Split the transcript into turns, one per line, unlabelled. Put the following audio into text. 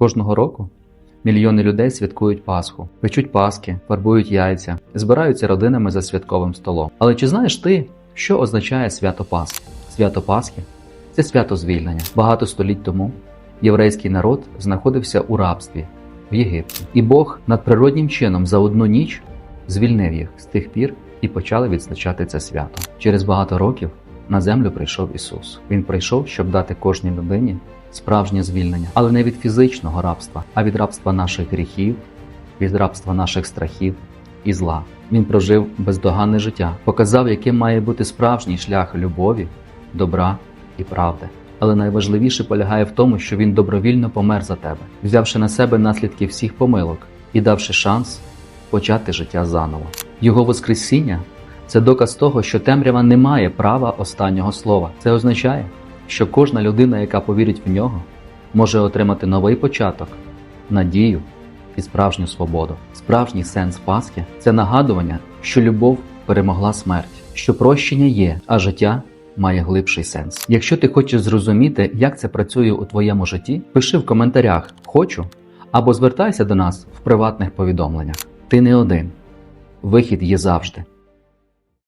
Кожного року мільйони людей святкують Пасху, печуть паски, фарбують яйця, збираються родинами за святковим столом. Але чи знаєш ти, що означає свято Пасхи? Свято Пасхи це свято звільнення. Багато століть тому єврейський народ знаходився у рабстві в Єгипті, і Бог надприроднім чином за одну ніч звільнив їх з тих пір і почали відзначати це свято. Через багато років на землю прийшов Ісус. Він прийшов, щоб дати кожній людині справжнє звільнення, але не від фізичного рабства, а від рабства наших гріхів, від рабства наших страхів і зла. Він прожив бездоганне життя, показав, яким має бути справжній шлях любові, добра і правди. Але найважливіше полягає в тому, що він добровільно помер за тебе, взявши на себе наслідки всіх помилок і давши шанс почати життя заново. Його Воскресіння це доказ того, що темрява не має права останнього слова. Це означає, що кожна людина, яка повірить в нього, може отримати новий початок, надію і справжню свободу. Справжній сенс Пасхи це нагадування, що любов перемогла смерть, що прощення є, а життя має глибший сенс. Якщо ти хочеш зрозуміти, як це працює у твоєму житті, пиши в коментарях Хочу або звертайся до нас в приватних повідомленнях. Ти не один. Вихід є завжди.